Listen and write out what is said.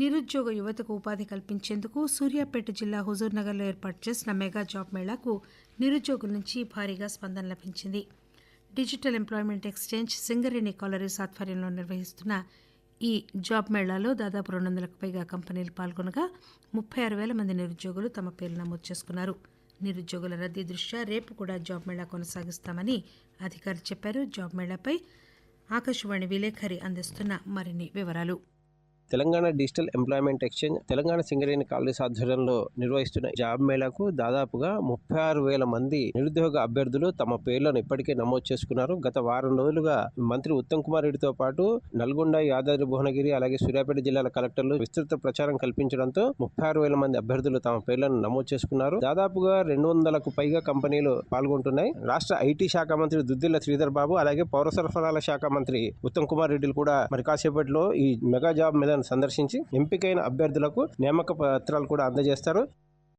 నిరుద్యోగ యువతకు ఉపాధి కల్పించేందుకు సూర్యాపేట జిల్లా హుజూర్నగర్లో ఏర్పాటు చేసిన మెగా జాబ్ మేళాకు నిరుద్యోగుల నుంచి భారీగా స్పందన లభించింది. Digital employment exchange Singareni collieries ఆధ్వర్యంలో నిర్వహిస్తున్న ఈ జాబ్ మేళాలో దాదాపు రెండు వందలకు పైగా కంపెనీలు పాల్గొనగా ముప్పై ఆరు వేల మంది నిరుద్యోగులు తమ పేర్లు నమోదు చేసుకున్నారు. నిరుద్యోగుల రద్దీ దృష్ట్యా రేపు కూడా జాబ్ మేళా కొనసాగిస్తామని అధికారులు చెప్పారు. జాబ్ మేళాపై ఆకాశవాణి విలేఖరి అందిస్తున్న మరిన్ని వివరాలు. Telangana digital employment exchange Telangana Singareni college ఆధ్వర్యంలో నిర్వహిస్తున్న జాబ్ మేళాకు దాదాపుగా ముప్పై ఆరు వేల మంది నిరుద్యోగ అభ్యర్థులు తమ పేర్లను ఇప్పటికే నమోదు చేసుకున్నారు. గత వారం రోజులుగా మంత్రి ఉత్తమ్ కుమార్ రెడ్డితో పాటు నల్గొండ యాదాద్రి భువనగిరి అలాగే సూర్యాపేట జిల్లాల కలెక్టర్లు విస్తృత ప్రచారం కల్పించడంతో ముప్పై ఆరు వేల మంది అభ్యర్థులు తమ పేర్లను నమోదు చేసుకున్నారు. దాదాపుగా రెండు వందలకు పైగా కంపెనీలు పాల్గొంటున్నాయి. రాష్ట్ర ఐటీ శాఖ మంత్రి దుద్దిల్ల శ్రీధర్ బాబు అలాగే పౌర సరఫరాల శాఖ మంత్రి ఉత్తమ్ కుమార్ రెడ్డిలు కూడా మరి కాసేపట్లో ఈ మెగా జాబ్ మేళాను సందర్శించి ఎంపికైన అభ్యర్థులకు నియామక పత్రాలు కూడా అందజేస్తారు.